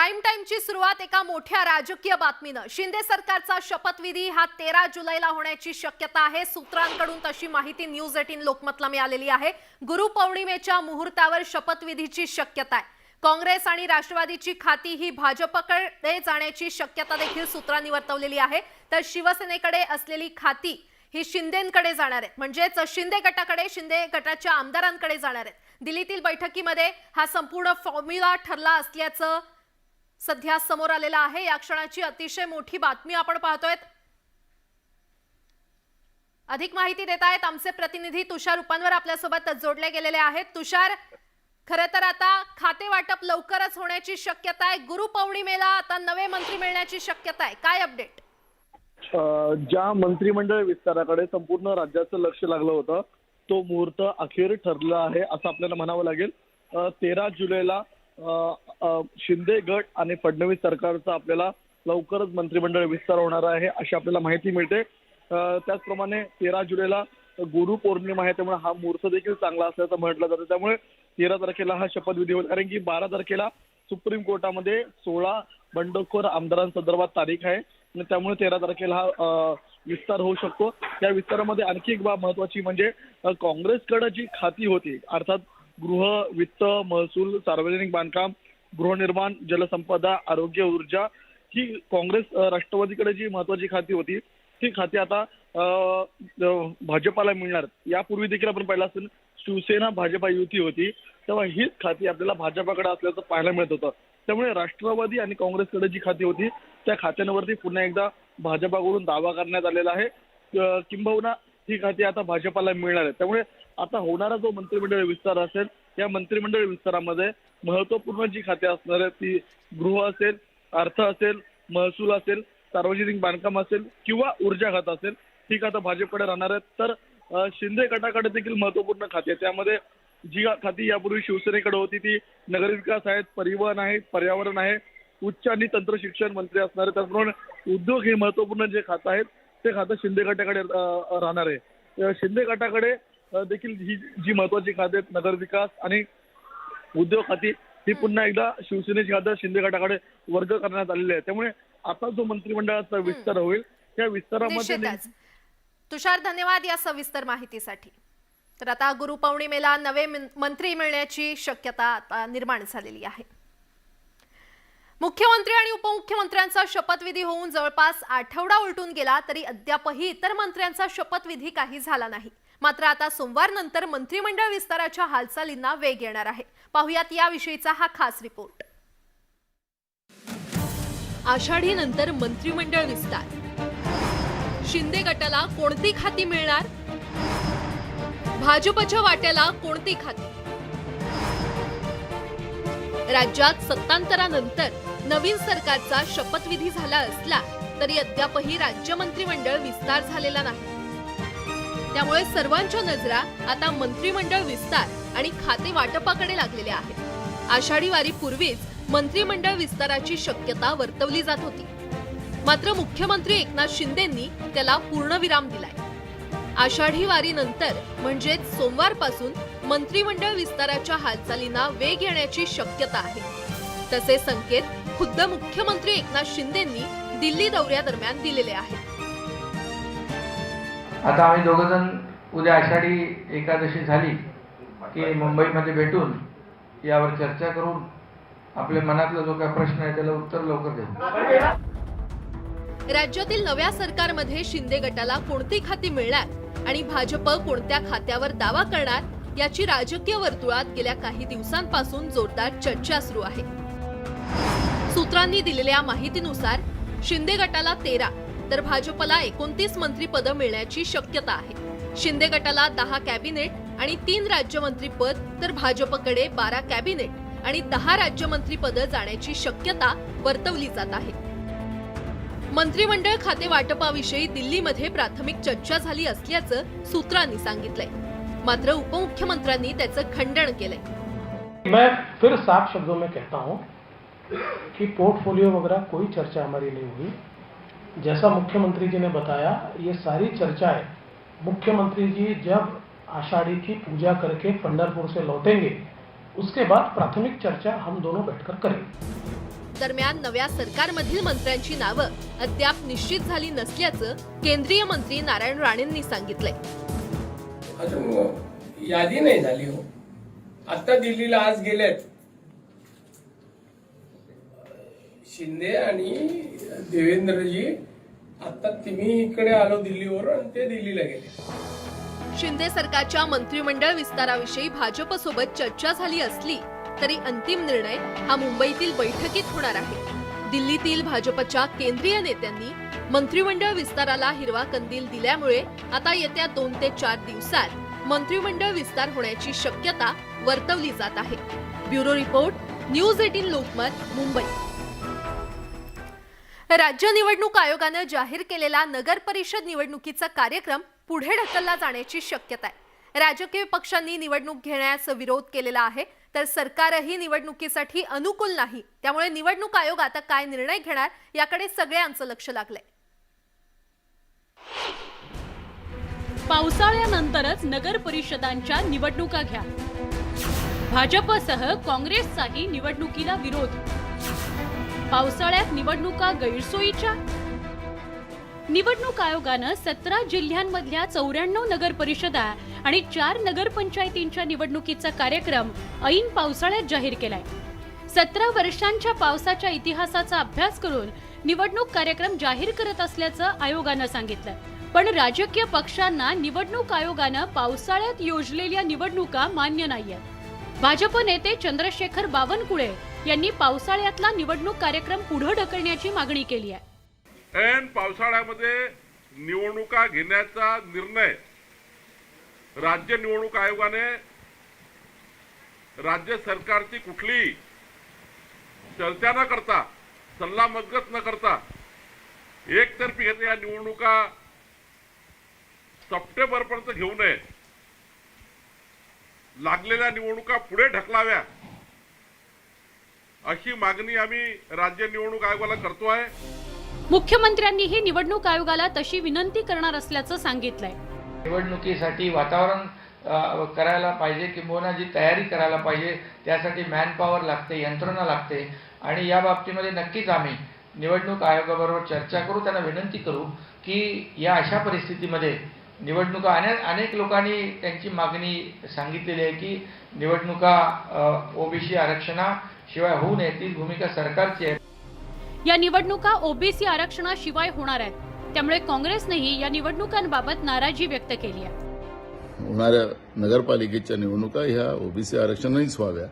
Prime टाईमची सुरुवात एका मोठ्या राजकीय बातमीनं. शिंदे सरकारचा शपथविधी हा तेरा जुलैला होण्याची शक्यता आहे. सूत्रांकडून तशी माहिती न्यूज एटीन लोकमतला मिळालेली आहे. गुरुपौर्णिमेच्या मुहूर्तावर शपथविधीची शक्यता आहे. काँग्रेस आणि राष्ट्रवादीची खाती ही भाजपकडे जाण्याची शक्यता देखील सूत्रांनी वर्तवलेली आहे. तर शिवसेनेकडे असलेली खाती ही शिंदेकडे जाणार आहेत म्हणजेच शिंदे गटाकडे शिंदे गटाच्या आमदारांकडे जाणार आहेत. दिल्लीतील बैठकीमध्ये हा संपूर्ण फॉर्म्युला ठरला असल्याचं सध्या समोर आलेला आहे. या क्षणाची अतिशय मोठी बातमी आपण पाहतोय अधिक माहिती देत आहेत आमचे प्रतिनिधी तुषार उपांवर आपल्यासोबत जोडले गेलेले आहेत. तुषार खर तर आता खाते वाटप लवकरच होण्याची शक्यता आहे. गुरुपौर्णिमेला आता नवे मंत्री मिळण्याची शक्यता आहे. काय अपडेट ज्या मंत्रिमंडळ विस्ताराकडे संपूर्ण राज्याचं लक्ष लागलं होतं तो मुहूर्त अखेर ठरला आहे असं आपल्याला म्हणावं लागेल. तेरा जुलैला शिंदे गट आणि फडणवीस सरकारचा आपल्याला लवकरच मंत्रिमंडळ विस्तार होणार आहे अशी आपल्याला माहिती मिळते. त्याचप्रमाणे तेरा जुलैला गुरु पौर्णिमा आहे त्यामुळे हा मुहूर्त देखील चांगला असल्याचं म्हटलं जातं. त्यामुळे तेरा तारखेला हा शपथविधी होईल. कारण की बारा तारखेला सुप्रीम कोर्टामध्ये सोळा बंडखोर आमदारांसंदर्भात तारीख आहे आणि त्यामुळे तेरा तारखेला हा विस्तार होऊ शकतो. त्या विस्तारामध्ये आणखी एक बाब महत्वाची म्हणजे काँग्रेसकडे जी खाती होती अर्थात गृह वित्त महसूल सार्वजनिक बांधकाम गृहनिर्माण जलसंपदा आरोग्य ऊर्जा ही काँग्रेस राष्ट्रवादीकडे जी महत्वाची खाती होती ती खाती आता भाजपाला मिळणार. यापूर्वी देखील आपण पाहिलं असेल शिवसेना भाजपा युती होती तेव्हा हीच खाती आपल्याला भाजपाकडे असल्याचं पाहायला मिळत होतं. त्यामुळे राष्ट्रवादी आणि काँग्रेसकडे जी खाती होती त्या खात्यांवरती पुन्हा एकदा भाजपाकडून दावा करण्यात आलेला आहे. किंबहुना ही खाती आता भाजपाला मिळणार आहे. त्यामुळे आता होणारा जो मंत्रिमंडळ विस्तार असेल या मंत्रिमंडळ विस्तारामध्ये महत्त्वपूर्ण जी खाते असणार आहेत ती गृह असेल अर्थ असेल महसूल असेल सार्वजनिक बांधकाम असेल किंवा ऊर्जा खात असेल ही खातं भाजपकडे राहणार आहेत. तर शिंदे गटाकडे देखील महत्त्वपूर्ण खाते त्यामध्ये जी खाती यापूर्वी शिवसेनेकडे होती ती नगरविकास आहेत परिवहन आहे पर्यावरण आहे उच्च आणि तंत्र शिक्षण मंत्री असणार आहे त्याचप्रमाणे उद्योग हे महत्त्वपूर्ण जे खातं आहेत ते खातं शिंदे गटाकडे राहणार आहे. शिंदे गटाकडे देखील ही जी महत्वाची खाती आहेत नगरविकास आणि उद्योग खाती ही पुन्हा एकदा शिवसेनेची खातं शिंदे गटाकडे वर्ग करण्यात आलेली आहे. त्यामुळे आता जो मंत्रिमंडळाचा विस्तार होईल त्या विस्तारामध्ये तुषार धन्यवाद या सविस्तर माहितीसाठी. तर आता गुरुपौर्णिमेला नवे मंत्री मिळण्याची शक्यता आता निर्माण झालेली आहे. मुख्यमंत्री आणि उपमुख्यमंत्र्यांचा शपथविधी होऊन जवळपास आठवडा उलटून गेला तरी अद्यापही इतर मंत्र्यांचा शपथविधी काही झाला नाही. मात्र आता सोमवार नंतर मंत्रिमंडळ विस्ताराच्या हालचालींना वेग येणार आहे. पाहुयात याविषयीचा हा खास रिपोर्ट. आषाढी नंतर मंत्रिमंडळ विस्तार. शिंदे गटाला कोणती खाती मिळणार? भाजपच्या वाट्याला कोणती खाती? राज्यात सत्तांतरानंतर नवीन सरकारचा शपथविधी झाला असला तरी अद्यापही राज्य मंत्रिमंडळ विस्तार झालेला नाही. त्यामुळे सर्वांच्या नजरा आता मंत्रिमंडळ विस्तार आणि खाते वाटपाकडे लागलेल्या आहेत. आषाढी वारीपूर्वीच मंत्रिमंडळ विस्ताराची शक्यता वर्तवली जात होती. मात्र मुख्यमंत्री एकनाथ शिंदेंनी त्याला पूर्णविराम दिलाय. आषाढी वारीनंतर म्हणजेच सोमवारपासून मंत्रिमंडळ विस्ताराच्या हालचालींना वेग येण्याची शक्यता आहे. तसे संकेत खुद्द मुख्यमंत्री एकनाथ शिंदेंनी दिल्ली दौऱ्यादरम्यान दिलेले आहेत. आता आम्ही दोघं जण उद्या आषाढी एकादशी झाली की मुंबईमध्ये भेटून यावर चर्चा करून आपल्या मनातला जो काही प्रश्न आहे त्याला उत्तर लवकर देऊ. राज्यातील नव्या सरकारमध्ये शिंदे गटाला कोणती खाती मिळणार आणि भाजप कोणत्या खात्यावर दावा करणार याची राजकीय वर्तुळात गेल्या काही दिवसांपासून जोरदार चर्चा सुरू आहे. सूत्रांनी दिलेल्या माहितीनुसार शिंदे गटाला तेरा तर भाजपला एकोणतीस मंत्रीपदं मिळण्याची शक्यता आहे. शिंदे गटाला दहा कॅबिनेट आणि तीन राज्यमंत्री पद तर भाजपकडे बारा कॅबिनेट आणि दहा राज्यमंत्रीपदं जाण्याची शक्यता वर्तवली जात आहे. मंत्रिमंडळ खाते वाटपाविषयी दिल्लीमध्ये प्राथमिक चर्चा झाली असल्याचं सूत्रांनी सांगितलंय. मात्र उपमुख्यमंत्र्यांनी त्याचं खंडन केलंय. मैं फिर साफ शब्दों में कहता हूं कि पोर्टफोलियो वगैरह कोई चर्चा हमारी नहीं हुई। जैसा मुख्यमंत्री जी ने बताया ये सारी चर्चाएं मुख्यमंत्री जी जब आषाढ़ी की पूजा करके पंडरपुर से लौटेंगे उसके बाद प्राथमिक चर्चा हम दोनों बैठकर करेंगे। दरम्यान नव्या सरकारमधील मंत्र्यांची नावं अद्याप निश्चित झाली नसल्याचं केंद्रीय मंत्री नारायण राणेंनी सांगितलंय. अजून यादी नाही झाली हो. आता दिल्लीला आज गेलेत. शिंदे आणि देवेंद्रजी आता तुम्ही इकडे आलो दिल्लीवर आणि ते दिल्लीला गेले. शिंदे सरकारच्या मंत्रिमंडळ विस्ताराविषयी भाजपसोबत चर्चा झाली असली तरी अंतिम निर्णय हा मुंबईतील बैठकीत होणार आहे. दिल्लीतील भाजपच्या केंद्रीय नेत्यांनी मंत्रिमंडळ विस्ताराला हिरवा कंदील दिल्यामुळे आता येत्या दोन ते चार दिवसात मंत्रिमंडळ विस्तार होण्याची शक्यता वर्तवली जात आहे. Bureau report news eighteen Lokmat Mumbai. राज्य निवडणूक आयोगानं जाहीर केलेला नगर परिषद निवडणुकीचा कार्यक्रम पुढे ढकलला जाण्याची शक्यता आहे. राजकीय पक्षांनी निवडणूक घेण्यास विरोध केलेला आहे तर सरकारही निवडणुकीसाठी अनुकूल नाही. त्यामुळे निवडणूक आयोग आता काय निर्णय घेणार याकडे सगळ्यांचं लक्ष लागलंय. पावसाळ्यानंतरच नगर परिषदांच्या निवडणुका घ्या. भाजपसह काँग्रेसचाही निवडणुकीला विरोध पावसाळ्यात निवडणुका गैरसोयीच्या? निवडणूक आयोगानं सतरा जिल्ह्यांमधल्या चौऱ्याण्णव नगर परिषदा आणि चार नगरपंचायतींच्या निवडणुकीचा कार्यक्रम ऐन पावसाळ्यात जाहीर केलाय. सतरा वर्षांच्या पावसाच्या इतिहासाचा अभ्यास करून निवडणूक कार्यक्रम जाहीर करत असल्याचं आयोगानं सांगितलं. पण राजकीय पक्षांना निवडणूक आयोगानं पावसाळ्यात योजलेल्या निवडणुका मान्य नाहीयेत. भाजप नेते चंद्रशेखर बावनकुळे यांनी पावसाळ्यातला निवडणूक कार्यक्रम पुढे ढकलण्याची मागणी केली आहे. ऐन पावसाळ्यामध्ये निवडणुका घेण्याचा निर्णय राज्य निवडणूक आयोगाने राज्य सरकारची कुठली चर्चा न करता सल्लामसलत न करता एकतर्फी घेतल्या या निवडणुका सप्टेंबरपर्यंत घेऊ नये. लागलेल्या निवडणुका पुढे ढकलाव्या अशी मागणी आम्ही राज्य निवडणूक आयोगाला करतो आहे. मुख्यमंत्र्यांनीही निवडणूक आयोगाला तशी विनंती करणार असल्याचं सांगितलंय. निवडणुकीसाठी वातावरण अ, करायला पाहिजे किंबहुना जी तयारी करायला पाहिजे त्यासाठी मॅनपॉवर लागते यंत्रणा लागते. आणि या बाबतीमध्ये नक्कीच आम्ही निवडणूक आयोगाबरोबर चर्चा करू त्यांना विनंती करू की या अशा परिस्थितीमध्ये निवडणुका अनेक अनेक लोकांनी त्यांची मागणी सांगितलेली आहे की निवडणुका ओबीसी आरक्षणाशिवाय होऊ नये ती भूमिका सरकारची आहे. या निवडणुका ओबीसी आरक्षणाशिवाय होणार आहेत. त्यामुळे काँग्रेसनेही या निवडणुकांबाबत नाराजी व्यक्त केली आहे. होणाऱ्या नगरपालिकेच्या निवडणुका ह्या ओबीसी आरक्षणानेच व्हाव्या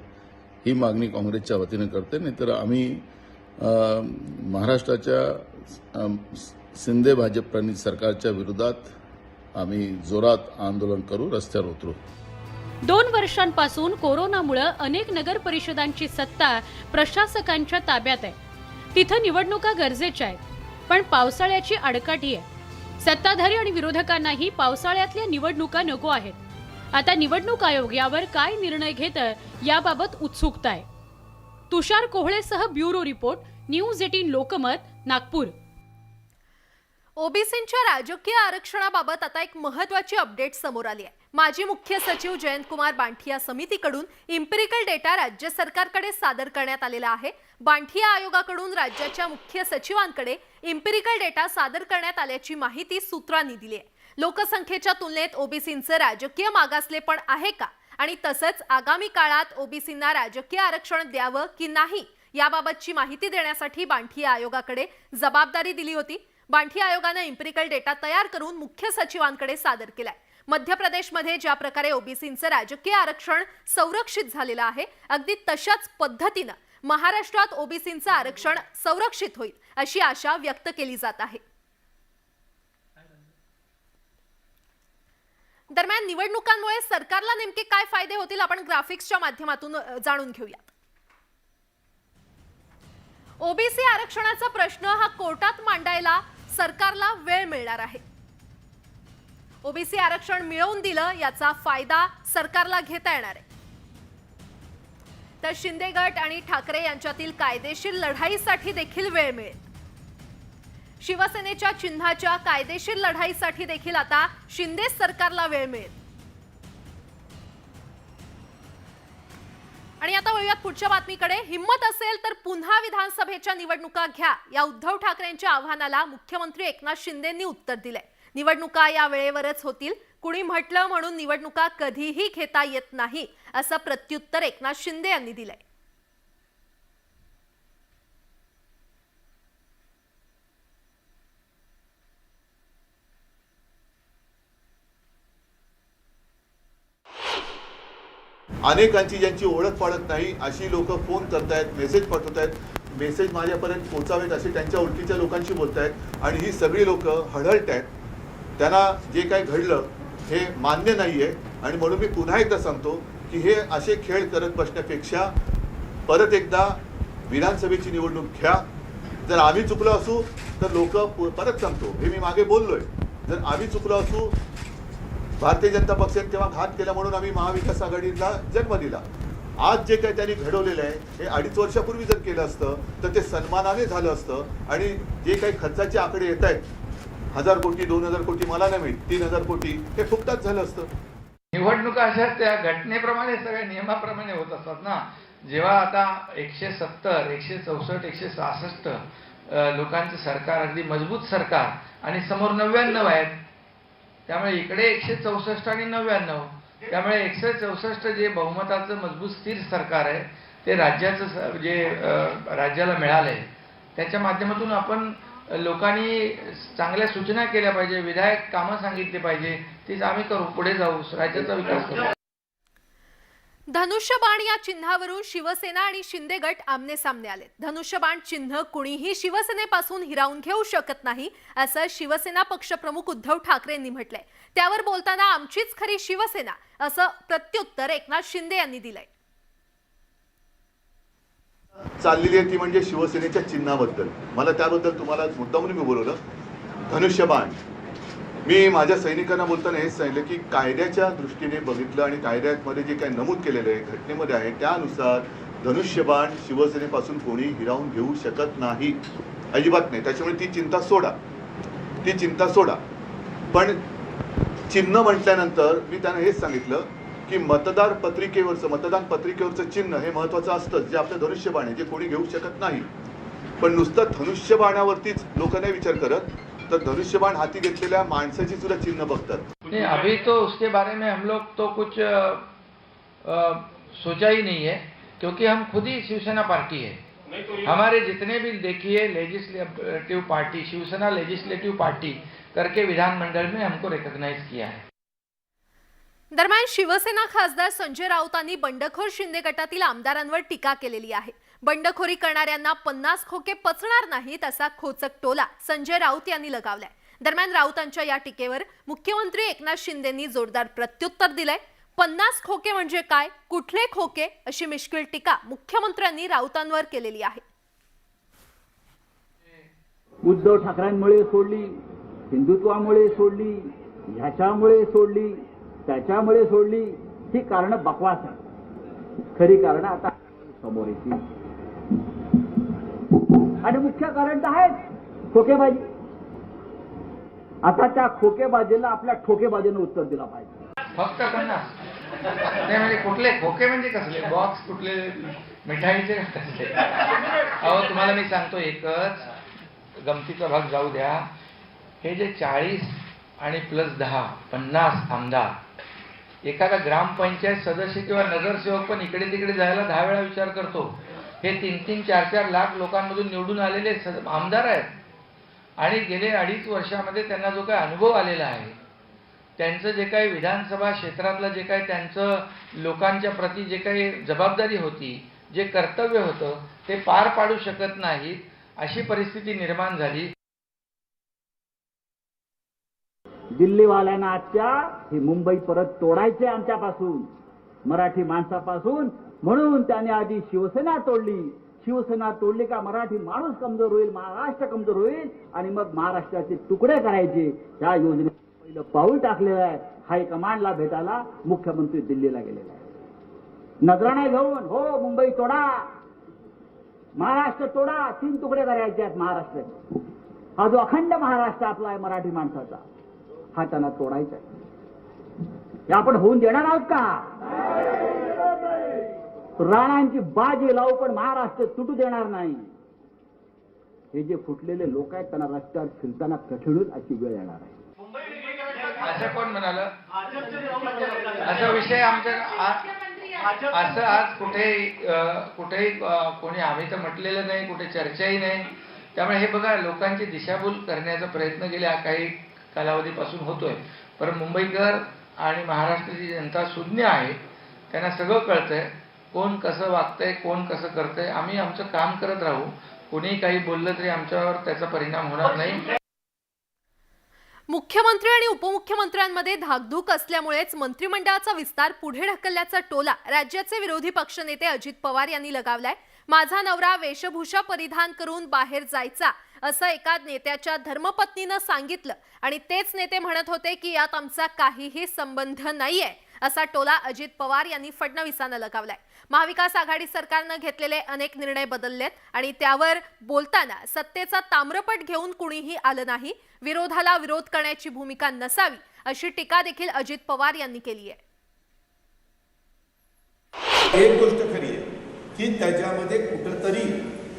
ही मागणी काँग्रेसच्या वतीने करते. नाहीतर आम्ही महाराष्ट्राच्या शिंदे भाजप प्रणित सरकारच्या विरोधात आम्ही जोरात आंदोलन करू रस्त्यावर उतरू. दोन वर्षांपासून कोरोनामुळे अनेक नगर परिषदांची सत्ता प्रशासकांच्या ताब्यात आहे. तिथं निवडणुका गरजेच्या आहेत पण पावसाळ्याची आडकाठी आहे. सत्ताधारी आणि विरोधकांनाही पावसाळ्यातल्या निवडणुका नको आहेत. आता निवडणूक आयोग यावर काय निर्णय घेत याबाबत उत्सुकता आहे. Tushar कोहळेसह bureau report news eighteen Lokmat Nagpur. ओबीसींच्या राजकीय आरक्षणाबाबत आता एक महत्वाची अपडेट समोर आली आहे. माजी मुख्य सचिव जयंतकुमार बांठिया समितीकडून इम्पेरिकल डेटा राज्य सरकारकडे सादर करण्यात आलेला आहे. बांठिया आयोगाकडून राज्याच्या मुख्य सचिवांकडे इम्पेरिकल डेटा सादर करण्यात आल्याची माहिती सूत्रांनी दिली आहे. लोकसंख्येच्या तुलनेत ओबीसींचं राजकीय मागासलेपण आहे का? आणि तसंच आगामी काळात ओबीसींना राजकीय आरक्षण द्यावं की नाही याबाबतची माहिती देण्यासाठी बांठिया आयोगाकडे जबाबदारी दिली होती. बांठी आयोगानं इम्पिरिकल डेटा तयार करून मुख्य सचिवांकडे सादर केलाय. मध्य प्रदेशमध्ये ज्या प्रकारे ओबीसींचं राजकीय आरक्षण संरक्षित झालेलं आहे अगदी तशाच पद्धतीनं महाराष्ट्रात ओबीसींचं आरक्षण संरक्षित होईल अशी आशा व्यक्त केली जात आहे. दरम्यान निवडणुकांमुळे सरकारला नेमके काय फायदे होतील आपण ग्राफिक्सच्या माध्यमातून जाणून घेऊयात. ओबीसी आरक्षणाचा प्रश्न हा कोर्टात मांडायला सरकारला वेळ मिळणार आहे. ओबीसी आरक्षण मिळवून दिलं याचा फायदा सरकारला घेता येणार आहे. तर शिंदे गट आणि ठाकरे यांच्यातील कायदेशीर लढाईसाठी देखील वेळ मिळेल. शिवसेनेच्या चिन्हाच्या कायदेशीर लढाईसाठी देखील आता शिंदे सरकारला वेळ मिळेल. आणि आता वळूयात पुढच्या बातमीकडे. हिंमत असेल तर पुन्हा विधानसभेच्या निवडणुका घ्या. या उद्धव ठाकरेंच्या आव्हानाला मुख्यमंत्री एकनाथ शिंदेंनी उत्तर दिलंय. निवडणुका या वेळेवरच होतील. कुणी म्हटलं म्हणून निवडणुका कधीही घेता येत नाही असं प्रत्युत्तर एकनाथ शिंदे यांनी दिलंय. अनेकांची ज्यांची ओळख पाळत नाही अशी लोक फोन करतायत मेसेज पाठवतायत मेसेज माझ्यापर्यंत पोचावेत असे त्यांच्या ओळखीच्या लोकांशी बोलतायत आणि ही सगळी लोक हळहळत आहेत त्यांना जे काय घडलं हे मान्य नाही आहे आणि म्हणून मी पुन्हा एकदा सांगतो की हे असे खेळ करत बसण्यापेक्षा परत एकदा विधानसभेची निवडणूक घ्या. जर आम्ही चुकलो असू तर लोक परत सांगतो. हे मी मागे बोललो आहे जर आम्ही चुकलो असू भारतीय जनता पक्षाने तेव्हा घात केला म्हणून आम्ही महाविकास आघाडीला जन्म दिला. आज जे काही त्यांनी घडवलेलं आहे हे अडीच वर्षापूर्वी जर केलं असतं तर ते सन्मानाने झालं असतं. आणि जे काही खर्चाचे आकडे येत आहेत हजार कोटी दोन हजार कोटी मला नाही मिळत तीन हजार कोटी हे फुकटात झालं असतं. निवडणुका अशा त्या घटनेप्रमाणे सगळ्या नियमाप्रमाणे होत असतात ना. जेव्हा आता एकशे सत्तर एकशे चौसष्ट एकशे सहासष्ट लोकांचं सरकार अगदी मजबूत सरकार आणि समोर नव्याण्णव आहेत त्यामुळे इकडे एकशे चौसष्ट आणि नव्याण्णव. त्यामुळे एकशे चौसष्ट जे बहुमताचं मजबूत स्थिर सरकार आहे ते राज्याचं जे राज्याला मिळालंय त्याच्या माध्यमातून आपण लोकांनी चांगल्या सूचना केल्या पाहिजे विधायक कामं सांगितली पाहिजे तीच आम्ही करू पुढे जाऊ राज्याचा विकास करू. धनुष्यबाण या चिन्हावरून शिवसेना आणि शिंदे गट आमने सामने आले धनुष्यबाण चिन्ह कुणीही शिवसेनेपासून हिरावून घेऊ शकत नाही असं शिवसेना पक्षप्रमुख उद्धव ठाकरेंनी म्हटलंय. त्यावर बोलताना आमचीच खरी शिवसेना असं प्रत्युत्तर एकनाथ शिंदे यांनी दिलंय. चाललेली आहे ती म्हणजे शिवसेनेच्या चिन्हाबद्दल. मला त्याबद्दल तुम्हाला मुद्दामून मी बोलवलं. धनुष्यबाण. मी माझ्या सैनिकांना बोलताना हेच सांगितलं की कायद्याच्या दृष्टीने बघितलं आणि कायद्यामध्ये जे काही नमूद केलेलं आहे घटनेमध्ये आहे त्यानुसार धनुष्यबाण शिवसेनेपासून कोणी हिरावून घेऊ शकत नाही. अजिबात नाही. त्याच्यामुळे ती चिंता सोडा. ती चिंता सोडा. पण चिन्ह म्हटल्यानंतर मी त्यांना हेच सांगितलं की मतदार पत्रिकेवरचं मतदान पत्रिकेवरचं चिन्ह हे महत्त्वाचं असतं. जे आपलं धनुष्यबाण आहे जे कोणी घेऊ शकत नाही. पण नुसतं धनुष्यबाणावरतीच लोक नाही विचार करत. तर धनुष्यबाण हाती घेतलेल्या माणसाची सुद्धा चिन्ह बघतात. नहीं अभी तो उसके बारे में हम लोग तो कुछ अ, अ, सोचा ही नहीं है क्योंकि हम खुद ही शिवसेना पार्टी है। हमारे जितने भी देखिए legislative party Shiv Sena legislative party करके विधानमंडल में हमको रिकॉग्नाइज किया है। दरम्यान शिवसेना खासदार संजय राऊतांनी बंडखोर शिंदे गटातील आमदारांवर टीका केलेली आहे. बंडखोरी करणाऱ्यांना पन्नास खोके पचणार नाहीत असा खोचक टोला संजय राऊत यांनी लगावलाय. दरम्यान राऊतांच्या या टीकेवर मुख्यमंत्री एकनाथ शिंदेंनी जोरदार प्रत्युत्तर दिलंय. पन्नास खोके म्हणजे काय? कुठले खोके? अशी मिश्किल टीका मुख्यमंत्र्यांनी राऊतांवर केलेली आहे. उद्धव ठाकरेंमुळे सोडली हिंदुत्वामुळे सोडली ह्याच्यामुळे सोडली त्याच्यामुळे सोडली ही कारण बकवास आहे खरी कारण आता समोर येतील. आणि मुख्य कारण तर आहेच खोकेबाजी आता त्या खोकेबाजीला आपल्या ठोकेबाजीनं उत्तर दिलं पाहिजे. फक्त पन्नास नाही म्हणजे कुठले खोके म्हणजे कसले? बॉक्स कुठले? मिठाईचे कसले? अहो तुम्हाला मी सांगतो एकच. गमतीचा भाग जाऊ द्या. हे जे चाळीस आणि प्लस दहा पन्नास आमदार एखादा ग्रामपंचायत सदस्य किंवा नगरसेवक पण इकडे तिकडे जायला दहा वेळा विचार करतो. हे तीन तीन चार चार लाख लोकांमधून निवडून आलेले आमदार आहेत. आणि गेले अडीच वर्षामध्ये त्यांना जो काही अनुभव आलेला आहे त्यांचं जे काही विधानसभा क्षेत्रातलं जे काही त्यांचं लोकांच्या प्रती जे काही जबाबदारी होती जे कर्तव्य होतं ते पार पाडू शकत नाहीत अशी परिस्थिती निर्माण झाली. दिल्लीवाल्यांना आजच्या ही मुंबई परत तोडायचे आमच्यापासून मराठी माणसापासून म्हणून त्याने आधी शिवसेना तोडली. शिवसेना तोडली का मराठी माणूस कमजोर होईल महाराष्ट्र कमजोर होईल? आणि मग महाराष्ट्राचे तुकडे करायचे. या योजनेत पहिलं पाऊल टाकलेलं आहे. हायकमांडला भेटायला मुख्यमंत्री दिल्लीला गेलेला आहे नजराणा घेऊन हो मुंबई तोडा. महाराष्ट्र तोडा. तीन तुकडे करायचे आहेत महाराष्ट्र. हा जो अखंड महाराष्ट्र आपला आहे मराठी माणसाचा हा त्यांना तोडायचा आहे. हे आपण होऊन देणार आहोत का? राणांची बाजी लावू पण महाराष्ट्र तुटू देणार नाही. हे जे फुटलेले लोक आहेत त्यांना रस्त्यावर फिरताना कठीणच अशी वेळ येणार आहे. असं कोण म्हणाल? असा विषय आमच्या असं आज कुठेही कुठेही कोणी आम्ही तर म्हटलेलं नाही कुठे चर्चाही नाही. त्यामुळे हे बघा लोकांची दिशाभूल करण्याचा प्रयत्न गेल्या काही कालावधीपासून होतोय. पण मुंबईकर आणि महाराष्ट्राची जनता सुज्ञ आहे त्यांना सगळं कळतंय. कोण कसं वागतंय कोण कसं करतंय आम्ही आमचं काम करत राहू. कोणी काही बोललं तरी आमच्यावर त्याचा परिणाम होणार नाही. मुख्यमंत्री आणि उपमुख्यमंत्र्यांमध्ये धाकधूक असल्यामुळेच मंत्रिमंडळाचा विस्तार पुढे ढकलल्याचा टोला राज्याचे विरोधी पक्षनेते अजित पवार यांनी लगावलाय. माझा नवरा वेशभूषा परिधान करून बाहेर जायचा असं एका नेत्याच्या धर्मपत्नीनं सांगितलं. आणि तेच नेते म्हणत होते की यात आमचा काहीही संबंध नाहीये असा टोला अजित पवार यांनी फडणवीसांना लगावलाय. महाविकास आघाडी सरकारनं घेतलेले अनेक निर्णय बदललेत आणि त्यावर बोलताना सत्तेचा ताम्रपट घेऊन कुणीही आलं नाही विरोधाला विरोध करण्याची भूमिका नसावी अशी टीका देखील अजित पवार यांनी केली आहे. एक गोष्ट खरी आहे की त्याच्यामध्ये कुठंतरी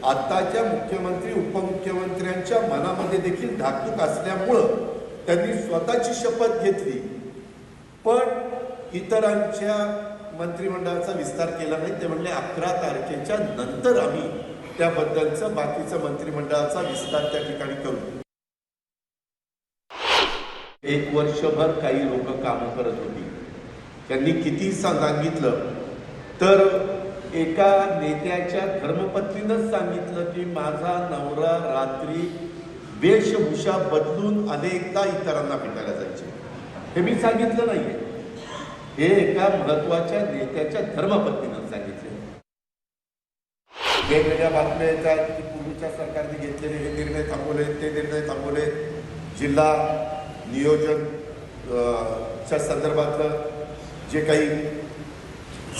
आताच्या मुख्यमंत्री उपमुख्यमंत्र्यांच्या मनामध्ये देखील धाकधूक असल्यामुळं त्यांनी स्वतःची शपथ घेतली. पण इतरांच्या मंत्रिमंडळाचा विस्तार केला नाही ते म्हणले अकरा तारखेच्या नंतर आम्ही त्याबद्दलचं बाकीचं मंत्रिमंडळाचा विस्तार त्या ठिकाणी करू. एक वर्षभर काही लोक कामं करत होती. त्यांनी किती सांगितलं? तर एका नेत्याच्या धर्मपत्नीनंच सांगितलं की माझा नवरा रात्री वेशभूषा बदलून अनेकदा इतरांना भेटायला जायचे. हे मी सांगितलं नाहीये. हे एका महत्त्वाच्या नेत्याच्या धर्मपत्नीनं सांगितले. वेगवेगळ्या बातम्या येतात की पूर्वीच्या सरकारने घेतलेले हे निर्णय थांबवले ते निर्णय थांबवले. जिल्हा नियोजन च्या संदर्भातलं जे काही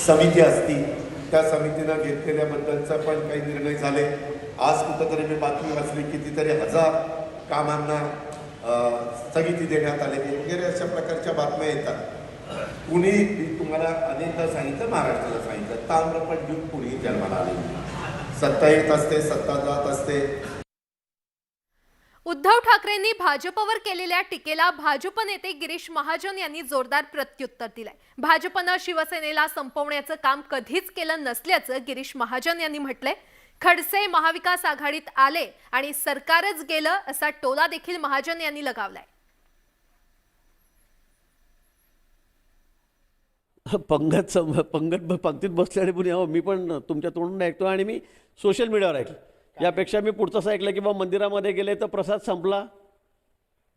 समिती असती त्या समितीनं घेतलेल्याबद्दलचा पण काही निर्णय झाले. आज कुठंतरी मी बातमी वाचली कितीतरी हजार कामांना स्थगिती देण्यात आलेली वगैरे अशा प्रकारच्या बातम्या येतात. कुणी मी तुम्हाला अनेकदा सांगितलं महाराष्ट्राला सांगितलं ताम्रपट घेऊन कुणी जन्माला आले सत्ता येत असते सत्ता जात असते. उद्धव ठाकरेंनी भाजपवर केलेल्या टीकेला भाजप नेते गिरीश महाजन यांनी जोरदार प्रत्युत्तर दिलंय. भाजपनं शिवसेनेला संपवण्याचं काम कधीच केलं नसल्याचं गिरीश महाजन यांनी म्हटलंय. खडसे महाविकास आघाडीत आले आणि सरकारच गेलं असा टोला देखील महाजन यांनी लगावलाय. पंगत सम पंगत ब- पंक्तीत बसल्याने पुणे हो मी पण तुमच्या तोंडून ऐकतो आणि मी सोशल मीडियावर ऐकलं. यापेक्षा मी पुढचं असं ऐकलं की बा मंदिरामध्ये गेले तर प्रसाद संपला.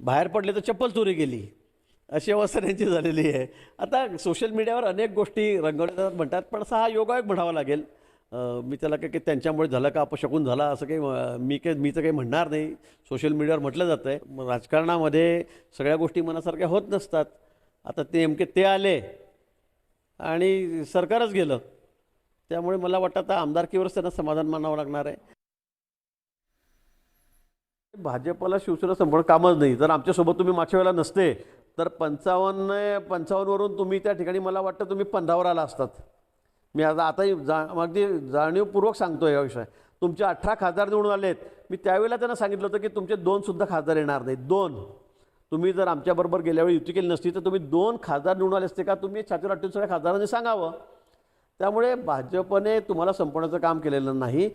बाहेर पडले तर चप्पल चोरी गेली. अशी अवस्था त्यांची झालेली आहे. आता सोशल मीडियावर अनेक गोष्टी रंगवल्या जातात म्हणतात पण असा हा योगायोग म्हणावा लागेल. मी त्याला काय की त्यांच्यामुळे झालं का अपशकून झाला असं काही मी काही मी तर काही म्हणणार नाही. सोशल मीडियावर म्हटलं जातं आहे मग राजकारणामध्ये सगळ्या गोष्टी मनासारख्या होत नसतात. आता ते नेमके ते आले. आणि सरकारच गेलं. त्यामुळे मला वाटतं आता आमदारकीवरच त्यांना समाधान मानावं लागणार आहे. भाजपला शिवसेना संपूर्ण कामच नाही. जर आमच्यासोबत तुम्ही मागच्या वेळेला नसते तर पंचावन्न पंचावन्नवरून तुम्ही त्या ठिकाणी मला वाटतं तुम्ही पंधरावर आला असतात. मी आता आताही जा अगदी जाणीवपूर्वक सांगतो या विषय. तुमचे अठरा खासदार निवडून आलेत. मी त्यावेळेला त्यांना सांगितलं होतं की तुमचे दोनसुद्धा खासदार येणार नाहीत. दोन. तुम्ही जर आमच्याबरोबर गेल्यावेळी युती केली नसती तर तुम्ही दोन खासदार निवडून आले असते का? तुम्ही छातीवर आठवून सगळ्या खासदारांनी सांगावं. त्यामुळे भाजपने तुम्हाला संपवण्याचं काम केलेलं नाही.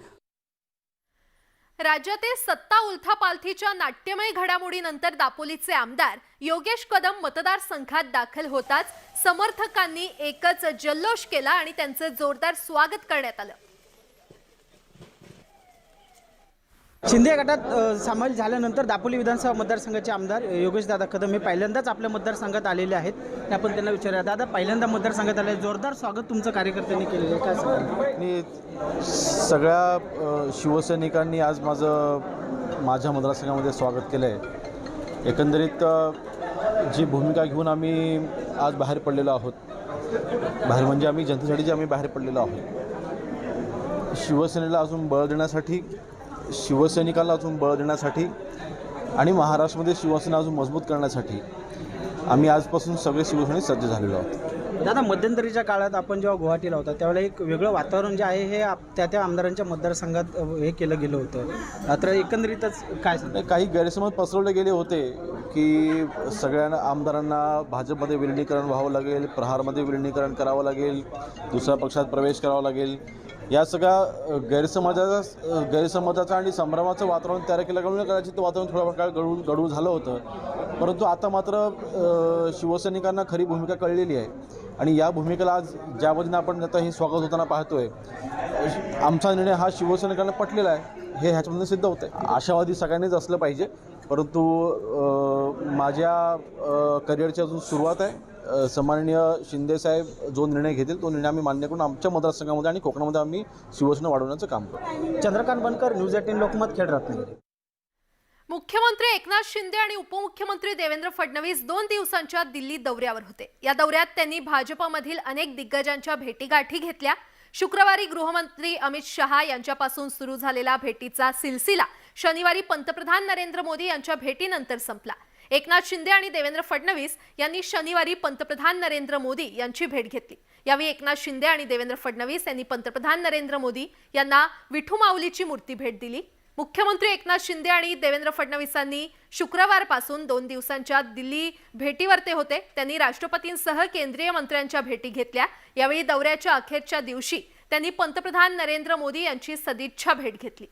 राज्यातील सत्ता उलथापालथीच्या नाट्यमय घडामोडीनंतर दापोलीचे आमदार योगेश कदम मतदारसंघात दाखल होताच समर्थकांनी एकच जल्लोष केला आणि त्यांचं जोरदार स्वागत करण्यात आलं. शिंदे गटात सामील झाल्यानंतर दापोली विधानसभा मतदारसंघाचे आमदार योगेश दादा कदम हे पहिल्यांदाच आपल्या मतदारसंघात आलेले आहेत. आणि आपण त्यांना विचारूया दादा पहिल्यांदा मतदारसंघात आले जोरदार स्वागत तुमचं कार्यकर्त्यांनी केलेलं आहे. काय सांगाल? सगळ्या शिवसैनिकांनी आज माझं माझ्या मतदारसंघामध्ये स्वागत केलं आहे एकंदरीत जी भूमिका घेऊन आम्ही आज बाहेर पडलेलो आहोत बाहेर म्हणजे आम्ही जनतेसाठी जे आम्ही बाहेर पडलेलो आहोत शिवसेनेला अजून बळ देण्यासाठी शिवसैनिकांना अजून बळ देण्यासाठी आणि महाराष्ट्रामध्ये शिवसेना अजून मजबूत करण्यासाठी आम्ही आजपासून सगळे शिवसैनिक सज्ज झालेलो आहोत. दादा मध्यंतरीच्या काळात आपण जेव्हा गुवाहाटीला होता त्यावेळेला एक वेगळं वातावरण जे आहे हे आप- त्या त्या आमदारांच्या मतदारसंघात अ, हे केलं गेलं होतं. तर एकंदरीतच काय सांगता? नाही, काही गैरसमज पसरवले गेले होते की सगळ्यांना आमदारांना भाजपमध्ये विलिनीकरण व्हावं लागेल प्रहारमध्ये विलिनीकरण करावं लागेल दुसऱ्या पक्षात प्रवेश करावा लागेल. या सगळ्या अ, गैरसमाजाचा आणि संभ्रमाचं वातावरण तयार केल्यामुळे कदाचित वातावरण थोडा काळ गडू गडू झालं होतं. परंतु आता मात्र शिवसैनिकांना खरी भूमिका कळलेली आहे. आणि या भूमिकेला आज ज्या वतीनं आपण आता हे स्वागत होताना पाहतोय आमचा निर्णय हा शिवसैनिकांना पटलेला आहे हे ह्याच्यामधून सिद्ध होतं आहे. आशावादी सगळ्यांनीच असलं पाहिजे. परंतु माझ्या करिअरची अजून सुरुवात आहे. सन्माननीय शिंदेसाहेब जो निर्णय घेतील तो निर्णय आम्ही मान्य करून आमच्या मतदारसंघामध्ये आणि कोकणामध्ये आम्ही शिवसेना वाढवण्याचं काम करू चंद्रकांत बनकर न्यूज एटीन लोकमत खेड रत्नागिरी मुख्यमंत्री एकनाथ शिंदे आणि उपमुख्यमंत्री देवेंद्र फडणवीस दोन दिवसांच्या दिल्ली दौऱ्यावर होते. या दौऱ्यात त्यांनी भाजपमधील अनेक दिग्गजांच्या भेटीगाठी घेतल्या. शुक्रवारी गृहमंत्री अमित शहा यांच्यापासून सुरू झालेला भेटीचा सिलसिला शनिवारी पंतप्रधान नरेंद्र मोदी यांच्या भेटीनंतर संपला. एकनाथ शिंदे आणि देवेंद्र फडणवीस यांनी शनिवारी पंतप्रधान नरेंद्र मोदी यांची भेट घेतली. यावेळी एकनाथ शिंदे आणि देवेंद्र फडणवीस यांनी पंतप्रधान नरेंद्र मोदी यांना विठू माऊलीची मूर्ती भेट दिली. मुख्यमंत्री एकनाथ शिंदे आणि देवेंद्र फडणवीसांनी शुक्रवारपासून दोन दिवसांच्या दिल्ली भेटीवर ते होते. त्यांनी राष्ट्रपतींसह केंद्रीय मंत्र्यांच्या भेटी घेतल्या. यावेळी दौऱ्याच्या अखेरच्या दिवशी त्यांनी पंतप्रधान नरेंद्र मोदी यांची सदिच्छा भेट घेतली.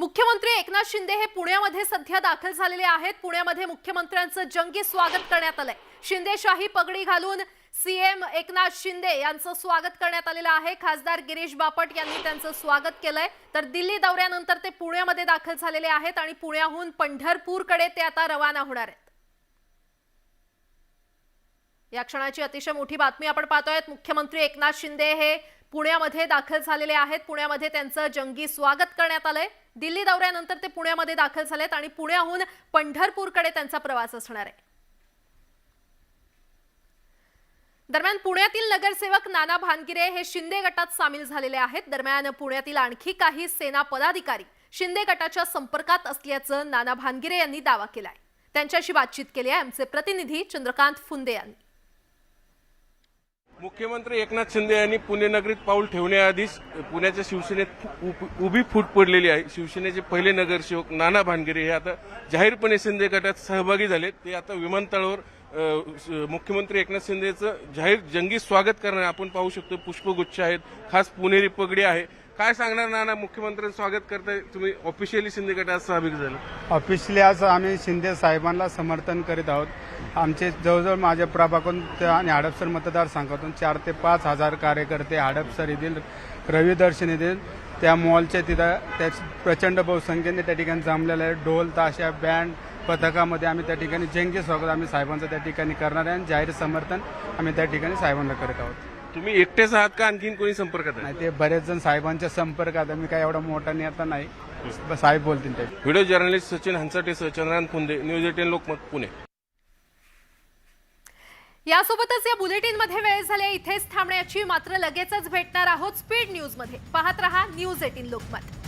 मुख्यमंत्री एकनाथ शिंदे हे पुण्यामध्ये सध्या दाखल झालेले आहेत. पुण्यामध्ये मुख्यमंत्र्यांचं जंगी स्वागत करण्यात आलंय. शिंदेशाही पगडी घालून सीएम एकनाथ शिंदे यांचं स्वागत करण्यात आलेलं आहे. खासदार गिरीश बापट यांनी त्यांचं स्वागत केलंय. तर दिल्ली दौऱ्यानंतर ते पुण्यामध्ये दाखल झालेले आहेत आणि पुण्याहून पंढरपूरकडे ते आता रवाना होणार आहेत. या क्षणाची अतिशय मोठी बातमी आपण पाहतोय. मुख्यमंत्री एकनाथ शिंदे हे पुण्यामध्ये दाखल झालेले आहेत. पुण्यामध्ये त्यांचं जंगी स्वागत करण्यात आलंय. दिल्ली दौऱ्यानंतर ते पुण्यामध्ये दाखल झालेत आणि पुण्याहून पंढरपूरकडे त्यांचा प्रवास असणार आहे. दरम्यान पुण्यातील नगरसेवक नाना भानगिरे हे शिंदे गटात सामील झालेले आहेत. दरम्यान पुण्यातील आणखी काही सेना पदाधिकारी शिंदे गटाच्या संपर्कात असल्याचं नाना भानगिरे यांनी दावा केलाय. त्यांच्याशी बातचीत केली आहे आमचे प्रतिनिधी चंद्रकांत फुंदे यांनी. मुख्यमंत्री एकनाथ शिंदे यांनी पुणे नगरीत पाऊल ठेवण्याआधीच पुण्याच्या शिवसेनेत उ- उभी फूट पडलेली आहे. शिवसेनेचे पहिले नगरसेवक नाना भानगिरे हे आता जाहीरपणे शिंदे गटात सहभागी झाले. ते आता विमानतळावर मुख्यमंत्री एकनाथ शिंदेचं जाहीर जंगी स्वागत करणार आपण पाहू शकतो. पुष्पगुच्छ आहेत. खास पुणेरी पगडी आहे. काय सांगणार नाना? मुख्यमंत्र्यांचं स्वागत करताय. तुम्ही ऑफिशियली शिंदे गटात सहभागी झाले. ऑफिशियली आज आम्ही शिंदे साहेबांना समर्थन करीत आहोत. आमचे जवळजवळ माझ्या प्रभागातून ते आणि हडपसर मतदारसंघातून चार ते पाच हजार कार्यकर्ते हडपसर येथील रविदर्शन येथील त्या मॉलच्या तिथं त्या प्रचंड बहुसंख्येने त्या ठिकाणी जमलेलं आहे ढोल ताशा बँड पथकामध्ये आम्ही त्या ठिकाणी जंगी स्वागत आम्ही साहेबांचं त्या ठिकाणी करणार आहे आणि जाहीर समर्थन आम्ही त्या ठिकाणी साहेबांना करत आहोत. तुम्ही एकटेच आहात का आणखीन कोणी संपर्कात आहे? नाही ते बरेच जण साहेबांच्या संपर्कात आहे. मी काय एवढा मोठा नेता नाही. साहेब बोलतील ते. व्हिडिओ जर्नलिस्ट सचिन हंसाटेसह चंद्रकांत फुंदे न्यूज एटीन लोकमत पुणे. यासोबतच या बुलेटिनमध्ये वेळ झाली इथेच थांबण्याची मात्र लगेचच भेटणार आहोत स्पीड न्यूजमध्ये पाहत रहा न्यूज एटीन लोकमत.